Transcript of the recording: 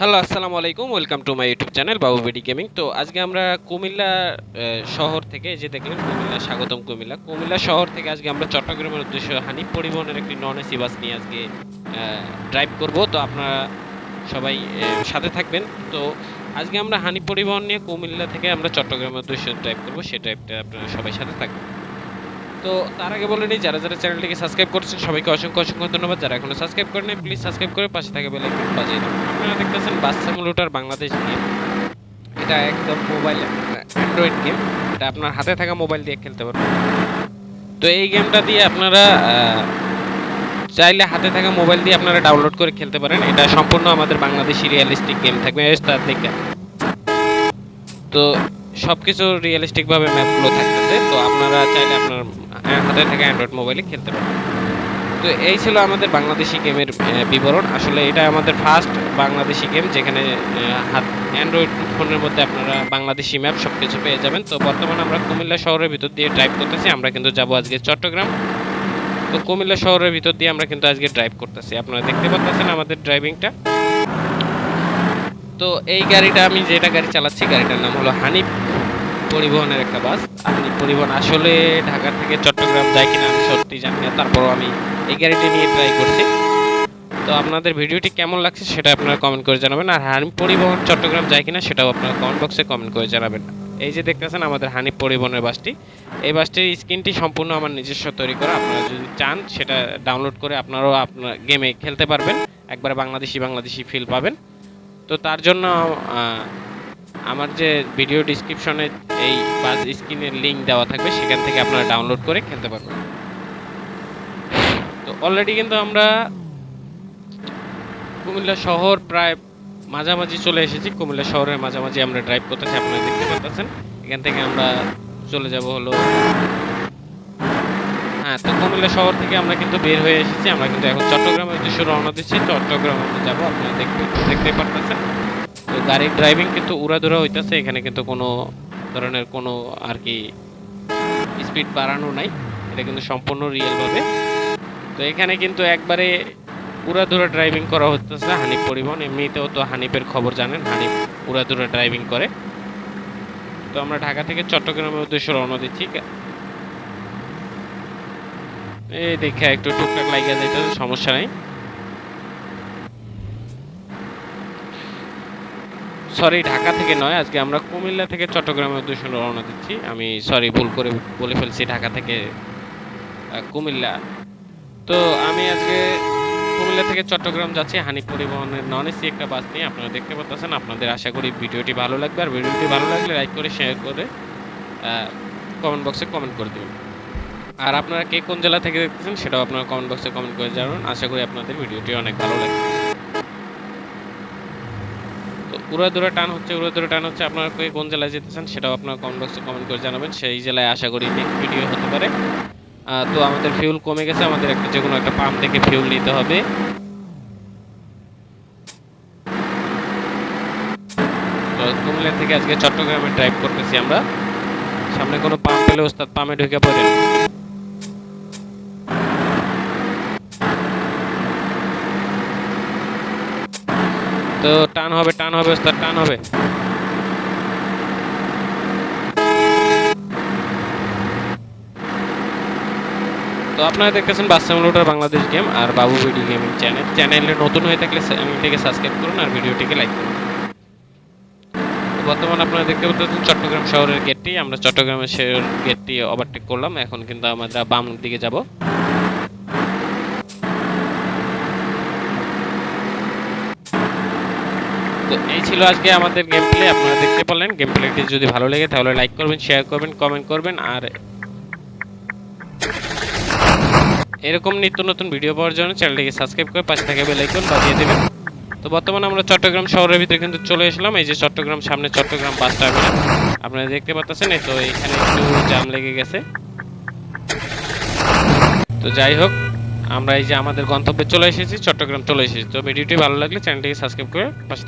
Hello, আসসালামু আলাইকুম, welcome to my YouTube channel Babu বেডি গেমিং। তো আজকে আমরা কুমিল্লা শহর থেকে যে দেখলেন কুমিল্লা, স্বাগতম কুমিল্লা। কুমিল্লা শহর থেকে আজকে আমরা চট্টগ্রামের উদ্দেশ্যে হানিফ পরিবহনের একটি নন এসি বাস নিয়ে আজকে ড্রাইভ করব। তো আপনারা সবাই সাথে থাকবেন। তো আজকে আমরা হানিফ পরিবহন নিয়ে কুমিল্লা থেকে আমরা চট্টগ্রামের উদ্দেশ্যে ড্রাইভ করব সেই ড্রাইভটা আপনারা সবাই সাথে থাকবেন। তো তার আগে বলে নিই, যারা যারা চ্যানেলটিকে সাবস্ক্রাইব করছেন, সবাইকে অসংখ্য অসংখ্য ধন্যবাদ। যারা এখনও সাবস্ক্রাইব করেন প্লিজ সাবস্ক্রাইব করে পাশে থাকা বেল আইকন বাজিয়ে দিন আপনারা দেখতেছেন বাচ্চা সিমুলেটর বাংলাদেশ গেম এটা একদম মোবাইল অ্যান্ড্রয়েড গেম এটা আপনার হাতে থাকা মোবাইল দিয়ে খেলতে পারবেন। তো এই গেমটা দিয়ে আপনারা চাইলে হাতে থাকা মোবাইল দিয়ে আপনারা ডাউনলোড করে খেলতে পারেন। এটা সম্পূর্ণ আমাদের বাংলাদেশি রিয়েলিস্টিক গেম থাকবে তার দেখে। তো সবকিছু রিয়েলিস্টিক ভাবে ম্যাপগুলো থাকতেছে। তো আপনারা চাইলে আপনার হাতে থাকা অ্যান্ড্রয়েড মোবাইলে খেলতে পারবেন। তো এই ছিল আমাদের বাংলাদেশি গেমের বিবরণ। আসলে এটা আমাদের ফার্স্ট বাংলাদেশি গেম যেখানে হাত অ্যান্ড্রয়েড ফোনের মধ্যে আপনারা বাংলাদেশি ম্যাপ সব কিছু পেয়ে যাবেন। তো বর্তমানে আমরা কুমিল্লা শহরের ভিতর দিয়ে ড্রাইভ করতেছি। আমরা কিন্তু যাব আজকে চট্টগ্রাম। তো কুমিল্লা শহরের ভিতর দিয়ে আমরা কিন্তু আজকে ড্রাইভ করতেছি। আপনারা দেখতে পাচ্ছেন আমাদের ড্রাইভিংটা তো এই গাড়িটা আমি যেটা গাড়ি চালাচ্ছি, গাড়িটার নাম হলো হানিফ পরিবহনের একটা বাস। আপনি পরিবহন আসলে ঢাকা থেকে চট্টগ্রাম যায় কিনা আমি সত্যি জানি না, তারপরও আমি এই গাড়িটি নিয়ে ট্রাই করছি। তো আপনাদের ভিডিওটি কেমন লাগছে সেটা আপনারা কমেন্ট করে জানাবেন, আর হানিফ পরিবহন চট্টগ্রাম যায় কিনা সেটাও আপনারা কমেন্ট বক্সে কমেন্ট করে জানাবেন। এই যে দেখতেছেন আমাদের হানিফ পরিবহনের বাসটি, এই বাসটির স্ক্রিনটি সম্পূর্ণ আমার নিজস্ব তৈরি করা, আপনারা যদি চান সেটা ডাউনলোড করে আপনারাও আপনার গেমে খেলতে পারবেন, একবার বাংলাদেশি বাংলাদেশি ফিল পাবেন। তো তার জন্য আমার যে ভিডিও ডিসক্রিপশনে এই বাস স্ক্রিনের লিঙ্ক দেওয়া থাকবে, সেখান থেকে আপনারা ডাউনলোড করে খেলতে পারবেন। তো অলরেডি কিন্তু আমরা কুমিল্লা শহর প্রায় মাঝামাঝি চলে এসেছি। কুমিল্লা শহরের মাঝামাঝি আমরা ড্রাইভ করতেছি, আপনারা দেখতে পাচ্ছেন এখান থেকে আমরা চলে যাব হলো। হ্যাঁ তো কুমিল্লা শহর থেকে আমরা কিন্তু বের হয়ে এসেছি। আমরা কিন্তু এখন চট্টগ্রামের উদ্দেশ্যে রওনা দিচ্ছি। চট্টগ্রাম যাব, আপনারা দেখতে দেখতে পারতেছেন। তো গাড়ির ড্রাইভিং কিন্তু উড়াধুরা হইতেছে, এখানে কিন্তু কোনো ধরনের কোনো আর কি স্পিড বাড়ানো নাই। এটা কিন্তু সম্পূর্ণ রিয়েল ভাবে। তো এখানে কিন্তু একবারে উড়াধুরা ড্রাইভিং করা হতেছে হানিফ পরিবহন। এমনিতেও তো হানিফের খবর জানেন, হানিফ উড়াধুরা ড্রাইভিং করে। তো আমরা ঢাকা থেকে চট্টগ্রামের উদ্দেশ্যে রওনা দিচ্ছি। এই দেখে একটু টুকটাক লাগিয়ে যেতে সমস্যা নাই। সরি, ঢাকা থেকে নয়, আজকে আমরা কুমিল্লা থেকে চট্টগ্রামের উদ্দেশ্যে রওনা দিচ্ছি। আমি সরি, ভুল করে বলে ফেলছি, ঢাকা থেকে কুমিল্লা। তো আমি আজকে কুমিল্লা থেকে চট্টগ্রাম যাচ্ছি, হানিফ পরিবহনের নন এসি একটা বাস নিয়ে। আপনারা দেখতে পাচ্ছেন আপনাদের আশা করি ভিডিওটি ভালো লাগবে। আর ভিডিওটি ভালো লাগলে লাইক করে শেয়ার করে কমেন্ট বক্সে কমেন্ট করে দেবেন। আর আপনারা কে কোন জেলা থেকে দেখতেছেন, সেটাও আপনারা কমেন্ট বক্সে কমেন্ট করে জানান আশা করি আপনাদের ভিডিওটি অনেক ভালো লাগবে। তো দূরে টান হচ্ছে উড়ে দূরে টান হচ্ছে, আপনারা কোন জেলায় যেতেছেন সেটাও আপনারা কমেন্ট বক্সে কমেন্ট করে জানাবেন। সেই জেলায় আশা করি নেক্সট ভিডিও হতে পারে। তো আমাদের ফিউল কমে গেছে, আমাদের একটা যে কোনো একটা পাম্প থেকে ফিউল নিতে হবে। কুমিল্লা থেকে আজকে চট্টগ্রামে ড্রাইভ করতেছি আমরা। সামনে কোনো পাম্প পেলে ওস্তাদ পাম্পে ঢুকে পড়েন। তো টান হবে টান হবে, ওস্তাদ, টান হবে। তো আপনারা দেখতেছেন বাস সিমুলেটর বাংলাদেশ গেম আর বাবু ভিডিও গেমিং চ্যানেল। চ্যানেলে নতুন হয়ে থাকলে চ্যানেলটিকে সাবস্ক্রাইব করুন আর ভিডিওটিকে লাইক করুন। বর্তমানে আপনারা দেখতে পাচ্ছেন চট্টগ্রাম শহরের গেটটি আমরা চট্টগ্রামের শহরের গেটটি ওভারটেক করলাম। এখন কিন্তু আমরা বাম দিকে যাব। তো এই ছিল আজকে আমাদের গেম প্লে আপনারা দেখতে পেলেন গেম প্লেটি যদি ভালো লাগে তাহলে লাইক করবেন শেয়ার করবেন কমেন্ট করবেন, আর এরকম নিত্য নতুন ভিডিও পাওয়ার জন্য চ্যানেলটিকে সাবস্ক্রাইব করে পাশে থাকা বেল বাজিয়ে দেবেন। তো বর্তমানে আমরা চট্টগ্রাম শহরের ভিতরে কিন্তু চলে এসলাম। এই যে চট্টগ্রাম, সামনে চট্টগ্রাম বাস টার্মিনাল আপনারা দেখতে পাচ্ছেন তো এখানে একটু জাম লেগে গেছে। তো যাই হোক, আমরা এই যে আমাদের গন্তব্যে চলে এসেছি, চট্টগ্রাম চলে এসেছি। তো ভিডিওটি ভালো লাগলে চ্যানেলটিকে সাবস্ক্রাইব করে পাশে